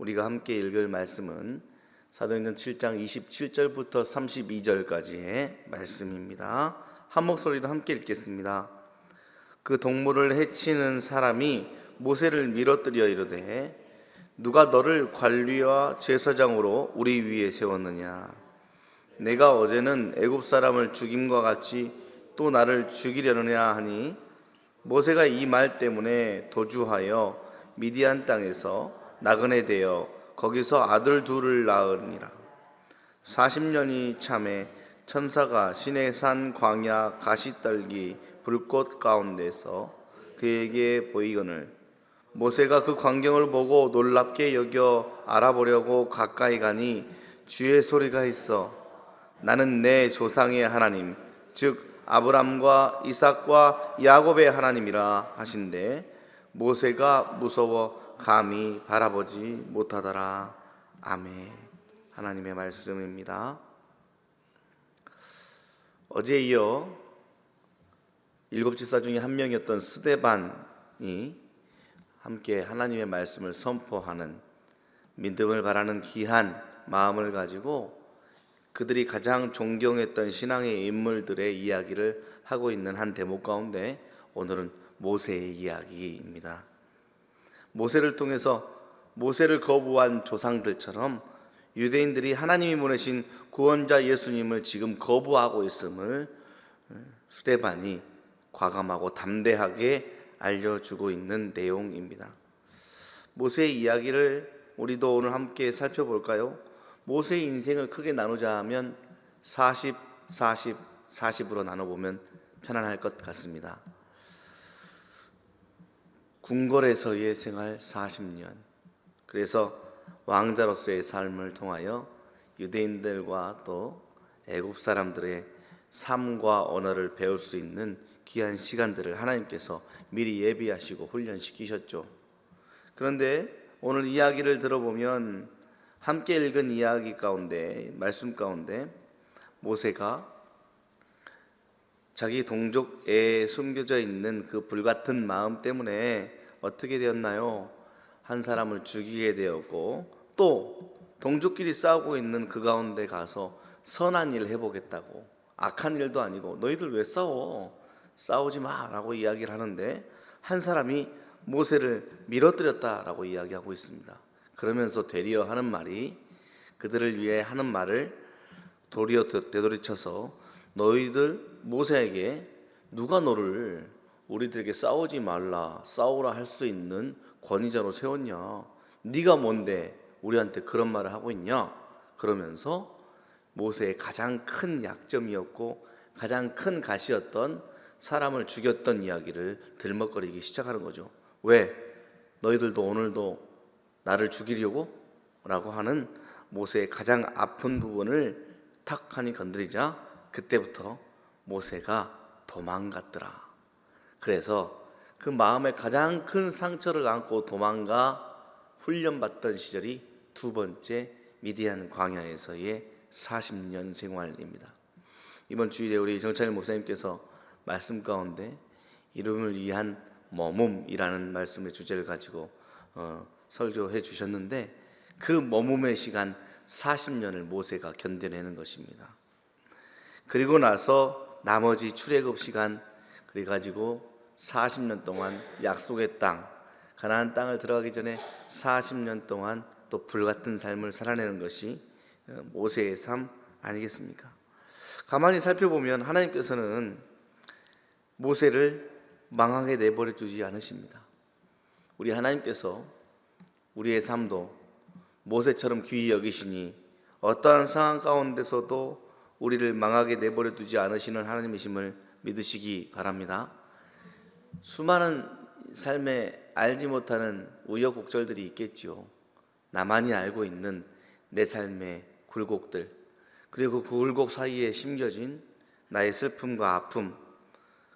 우리가 함께 읽을 말씀은 사도행전 7장 27절부터 32절까지의 말씀입니다. 한 목소리로 함께 읽겠습니다. 그 동물을 해치는 사람이 모세를 밀어뜨려 이르되 누가 너를 관리와 제사장으로 우리 위에 세웠느냐 내가 어제는 애굽 사람을 죽임과 같이 또 나를 죽이려느냐 하니 모세가 이 말 때문에 도주하여 미디안 땅에서 나그네 되어 거기서 아들 둘을 낳으니라. 40년이 참에 천사가 신의 산 광야 가시떨기 불꽃 가운데서 그에게 보이거늘 모세가 그 광경을 보고 놀랍게 여겨 알아보려고 가까이 가니 주의 소리가 있어 나는 내 조상의 하나님 즉 아브람과 이삭과 야곱의 하나님이라 하신데 모세가 무서워 감히 바라보지 못하더라. 아멘. 하나님의 말씀입니다. 어제 이어 일곱 집사 중에 한 명이었던 스데반이 함께 하나님의 말씀을 선포하는 믿음을 바라는 귀한 마음을 가지고 그들이 가장 존경했던 신앙의 인물들의 이야기를 하고 있는 한 대목 가운데 오늘은 모세의 이야기입니다. 모세를 통해서 모세를 거부한 조상들처럼 유대인들이 하나님이 보내신 구원자 예수님을 지금 거부하고 있음을 수데반이 과감하고 담대하게 알려주고 있는 내용입니다. 모세의 이야기를 우리도 오늘 함께 살펴볼까요? 모세의 인생을 크게 나누자 하면 40, 40, 40으로 나눠보면 편안할 것 같습니다. 궁궐에서의 생활 40년. 그래서 왕자로서의 삶을 통하여 유대인들과 또 애굽 사람들의 삶과 언어를 배울 수 있는 귀한 시간들을 하나님께서 미리 예비하시고 훈련시키셨죠. 그런데 오늘 이야기를 들어보면 함께 읽은 이야기 가운데 말씀 가운데 모세가 자기 동족에 숨겨져 있는 그 불같은 마음 때문에 어떻게 되었나요? 한 사람을 죽이게 되었고 또 동족끼리 싸우고 있는 그 가운데 가서 선한 일 해보겠다고 악한 일도 아니고 너희들 왜 싸워? 싸우지 마라고 이야기를 하는데 한 사람이 모세를 밀어뜨렸다라고 이야기하고 있습니다. 그러면서 되리어 하는 말이 그들을 위해 하는 말을 도리어 되돌이쳐서 너희들 모세에게 누가 너를 우리들에게 싸우지 말라 싸우라 할 수 있는 권위자로 세웠냐 네가 뭔데 우리한테 그런 말을 하고 있냐 그러면서 모세의 가장 큰 약점이었고 가장 큰 가시였던 사람을 죽였던 이야기를 들먹거리기 시작하는 거죠. 왜? 너희들도 오늘도 나를 죽이려고? 라고 하는 모세의 가장 아픈 부분을 탁 하니 건드리자 그때부터 모세가 도망갔더라. 그래서 그 마음에 가장 큰 상처를 안고 도망가 훈련받던 시절이 두 번째 미디안 광야에서의 40년 생활입니다. 이번 주일에 우리 정찬일 목사님께서 말씀 가운데 이름을 위한 머뭄이라는 말씀의 주제를 가지고 어, 설교해 주셨는데 그 머뭄의 시간 40년을 모세가 견뎌내는 것입니다. 그리고 나서 나머지 출애굽 시간 그래 가지고 40년 동안 약속의 땅 가나안 땅을 들어가기 전에 40년 동안 또 불같은 삶을 살아내는 것이 어, 모세의 삶 아니겠습니까? 가만히 살펴보면 하나님께서는 모세를 망하게 내버려 두지 않으십니다. 우리 하나님께서 우리의 삶도 모세처럼 귀히 여기시니 어떠한 상황 가운데서도 우리를 망하게 내버려 두지 않으시는 하나님이심을 믿으시기 바랍니다. 수많은 삶에 알지 못하는 우여곡절들이 있겠지요. 나만이 알고 있는 내 삶의 굴곡들, 그리고 그 굴곡 사이에 심겨진 나의 슬픔과 아픔,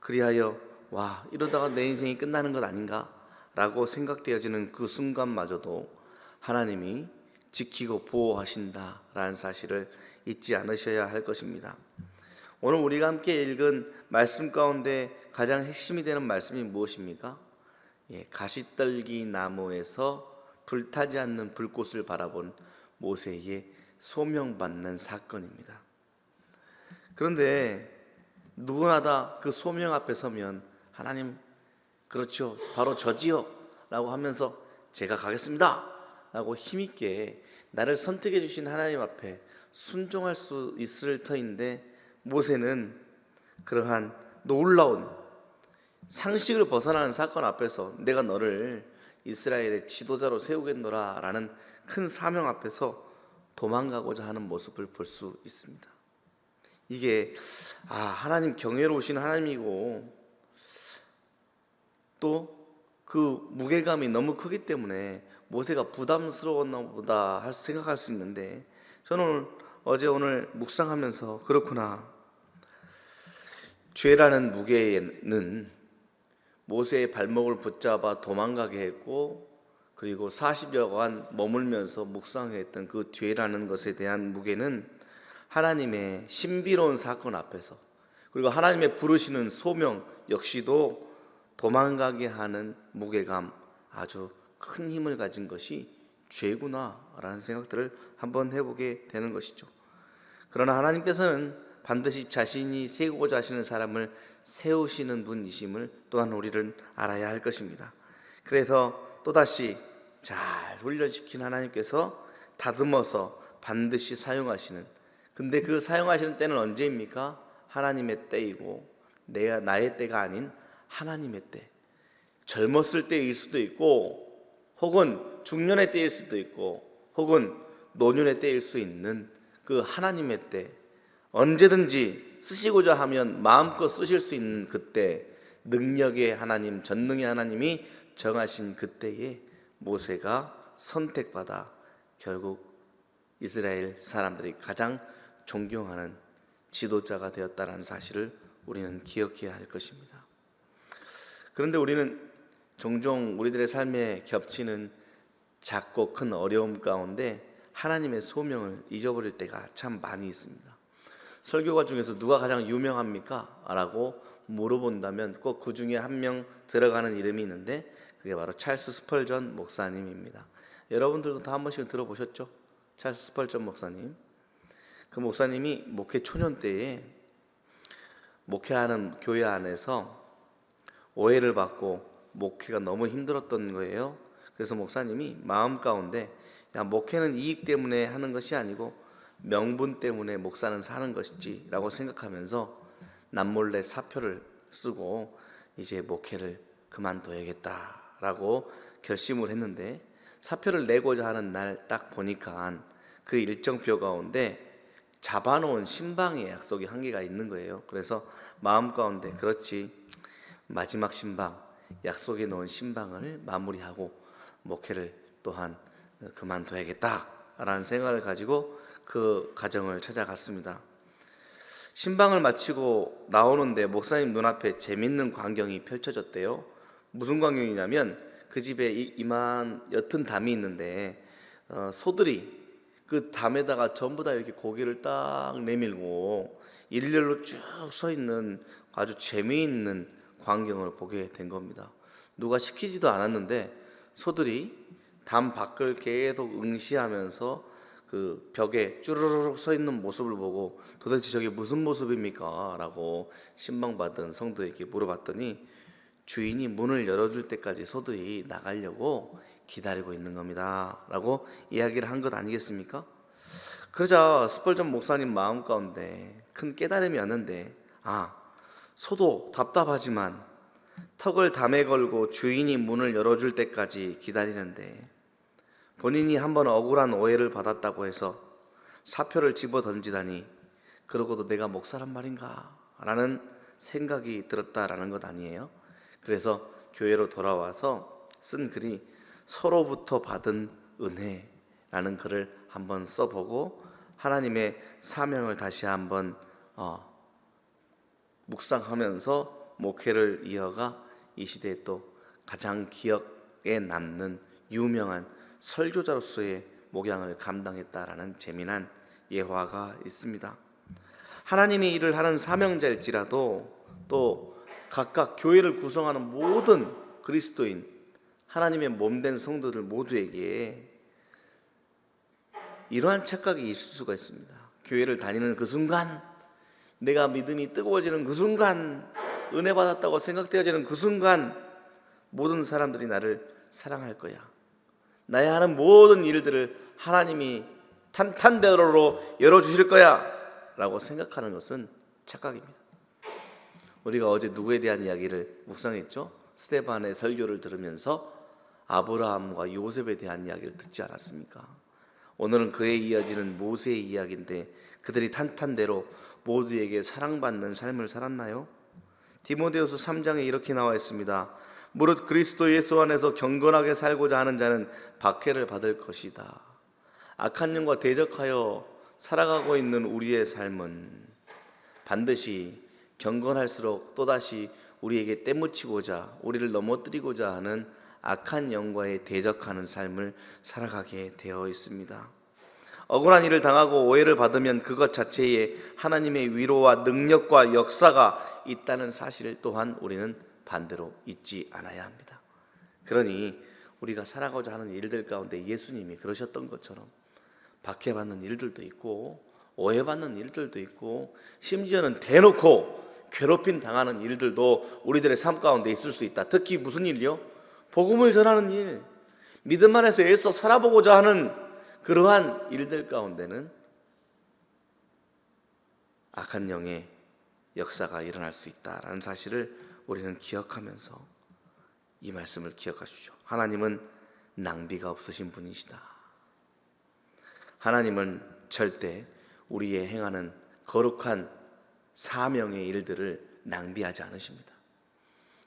그리하여 와 이러다가 내 인생이 끝나는 것 아닌가? 라고 생각되어지는 그 순간마저도 하나님이 지키고 보호하신다라는 사실을 잊지 않으셔야 할 것입니다. 오늘 우리가 함께 읽은 말씀 가운데 가장 핵심이 되는 말씀이 무엇입니까? 예, 가시떨기 나무에서 불타지 않는 불꽃을 바라본 모세에게 소명받는 사건입니다. 그런데 누구나 다 그 소명 앞에 서면 하나님 그렇죠 바로 저지요 라고 하면서 제가 가겠습니다 라고 힘 있게 나를 선택해 주신 하나님 앞에 순종할 수 있을 터인데 모세는 그러한 놀라운 상식을 벗어나는 사건 앞에서 내가 너를 이스라엘의 지도자로 세우겠노라 라는 큰 사명 앞에서 도망가고자 하는 모습을 볼 수 있습니다. 이게 아 하나님 경외로우신 하나님이고 또 그 무게감이 너무 크기 때문에 모세가 부담스러웠나 보다 할 생각할 수 있는데 저는 어제 오늘 묵상하면서 그렇구나 죄라는 무게는 모세의 발목을 붙잡아 도망가게 했고 그리고 40여간 머물면서 묵상했던 그 죄라는 것에 대한 무게는 하나님의 신비로운 사건 앞에서 그리고 하나님의 부르시는 소명 역시도 도망가게 하는 무게감 아주 큰 힘을 가진 것이 죄구나라는 생각들을 한번 해보게 되는 것이죠. 그러나 하나님께서는 반드시 자신이 세우고자 하시는 사람을 세우시는 분이심을 또한 우리를 알아야 할 것입니다. 그래서 또다시 잘 훈련시킨 하나님께서 다듬어서 반드시 사용하시는 근데 그 사용하시는 때는 언제입니까? 하나님의 때이고 내 나의 때가 아닌 하나님의 때. 젊었을 때일 수도 있고 혹은 중년의 때일 수도 있고 혹은 노년의 때일 수 있는 그 하나님의 때 언제든지 쓰시고자 하면 마음껏 쓰실 수 있는 그때 능력의 하나님 전능의 하나님이 정하신 그때에 모세가 선택받아 결국 이스라엘 사람들이 가장 존경하는 지도자가 되었다는 사실을 우리는 기억해야 할 것입니다. 그런데 우리는 종종 우리들의 삶에 겹치는 작고 큰 어려움 가운데 하나님의 소명을 잊어버릴 때가 참 많이 있습니다. 설교가 중에서 누가 가장 유명합니까? 라고 물어본다면 꼭 그 중에 한 명 들어가는 이름이 있는데 그게 바로 찰스 스펄전 목사님입니다. 여러분들도 다 한 번씩은 들어보셨죠? 찰스 스펄전 목사님. 그 목사님이 목회 초년 때에 목회하는 교회 안에서 오해를 받고 목회가 너무 힘들었던 거예요. 그래서 목사님이 마음 가운데 야 목회는 이익 때문에 하는 것이 아니고 명분 때문에 목사는 사는 것이지라고 생각하면서 남몰래 사표를 쓰고 이제 목회를 그만둬야겠다라고 결심을 했는데 사표를 내고자 하는 날 딱 보니까 그 일정표 가운데 잡아놓은 신방의 약속이 한 개가 있는 거예요. 그래서 마음 가운데 그렇지 마지막 신방 약속에 놓은 신방을 마무리하고 목회를 또한 그만둬야겠다라는 생각을 가지고 그 가정을 찾아갔습니다. 신방을 마치고 나오는데 목사님 눈앞에 재밌는 광경이 펼쳐졌대요. 무슨 광경이냐면 그 집에 이만 옅은 담이 있는데 어, 소들이 그 담에다가 전부 다 이렇게 고기를 딱 내밀고 일렬로 쭉 서 있는 아주 재미있는 광경을 보게 된 겁니다. 누가 시키지도 않았는데 소들이 담 밖을 계속 응시하면서 그 벽에 쭈르륵 서 있는 모습을 보고 도대체 저게 무슨 모습입니까? 라고 신방받은 성도에게 물어봤더니 주인이 문을 열어줄 때까지 소들이 나가려고 기다리고 있는 겁니다. 라고 이야기를 한 것 아니겠습니까? 그러자 스펄전 목사님 마음 가운데 큰 깨달음이 왔는데, 아, 소도 답답하지만 턱을 담에 걸고 주인이 문을 열어줄 때까지 기다리는데 본인이 한번 억울한 오해를 받았다고 해서 사표를 집어 던지다니 그러고도 내가 목사란 말인가? 라는 생각이 들었다라는 것 아니에요? 그래서 교회로 돌아와서 쓴 글이 서로부터 받은 은혜라는 글을 한번 써보고 하나님의 사명을 다시 한번 어, 묵상하면서 목회를 이어가 이 시대에 또 가장 기억에 남는 유명한 설교자로서의 목양을 감당했다라는 재미난 예화가 있습니다. 하나님의 일을 하는 사명자일지라도 또 각각 교회를 구성하는 모든 그리스도인 하나님의 몸된 성도들 모두에게 이러한 착각이 있을 수가 있습니다. 교회를 다니는 그 순간, 내가 믿음이 뜨거워지는 그 순간, 은혜 받았다고 생각되어지는 그 순간, 모든 사람들이 나를 사랑할 거야. 나의 하는 모든 일들을 하나님이 탄탄대로로 열어주실 거야. 라고 생각하는 것은 착각입니다. 우리가 어제 누구에 대한 이야기를 묵상했죠? 스테반의 설교를 들으면서 아브라함과 요셉에 대한 이야기를 듣지 않았습니까? 오늘은 그에 이어지는 모세의 이야기인데 그들이 탄탄대로 모두에게 사랑받는 삶을 살았나요? 디모데후서 3장에 이렇게 나와 있습니다. 무릇 그리스도 예수 안에서 경건하게 살고자 하는 자는 박해를 받을 것이다. 악한 영과 대적하여 살아가고 있는 우리의 삶은 반드시 경건할수록 또다시 우리에게 때묻히고자 우리를 넘어뜨리고자 하는 악한 영과의 대적하는 삶을 살아가게 되어 있습니다. 억울한 일을 당하고 오해를 받으면 그것 자체에 하나님의 위로와 능력과 역사가 있다는 사실을 또한 우리는 반대로 잊지 않아야 합니다. 그러니 우리가 살아가고자 하는 일들 가운데 예수님이 그러셨던 것처럼 박해받는 일들도 있고 오해받는 일들도 있고 심지어는 대놓고 괴롭힘 당하는 일들도 우리들의 삶 가운데 있을 수 있다. 특히 무슨 일이요? 복음을 전하는 일, 믿음 안에서 애써 살아보고자 하는 그러한 일들 가운데는 악한 영의 역사가 일어날 수 있다라는 사실을 우리는 기억하면서 이 말씀을 기억하십시오. 하나님은 낭비가 없으신 분이시다. 하나님은 절대 우리의 행하는 거룩한 사명의 일들을 낭비하지 않으십니다.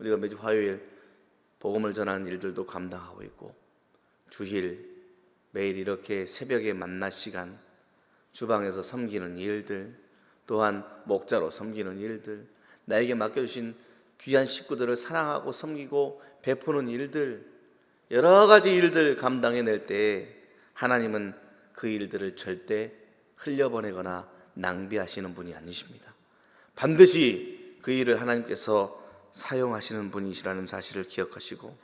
우리가 매주 화요일 복음을 전하는 일들도 감당하고 있고 주일 매일 이렇게 새벽에 만나 시간 주방에서 섬기는 일들 또한 목자로 섬기는 일들 나에게 맡겨주신 귀한 식구들을 사랑하고 섬기고 베푸는 일들 여러 가지 일들 감당해낼 때 하나님은 그 일들을 절대 흘려보내거나 낭비하시는 분이 아니십니다. 반드시 그 일을 하나님께서 사용하시는 분이시라는 사실을 기억하시고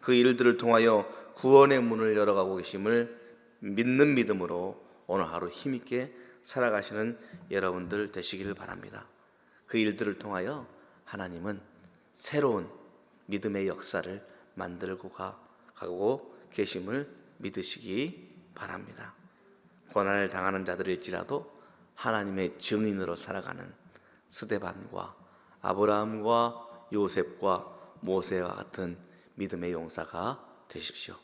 그 일들을 통하여 구원의 문을 열어가고 계심을 믿는 믿음으로 오늘 하루 힘있게 살아가시는 여러분들 되시기를 바랍니다. 그 일들을 통하여 하나님은 새로운 믿음의 역사를 만들고 가, 가고 계심을 믿으시기 바랍니다. 고난을 당하는 자들일지라도 하나님의 증인으로 살아가는 스데반과 아브라함과 요셉과 모세와 같은 믿음의 용사가 되십시오.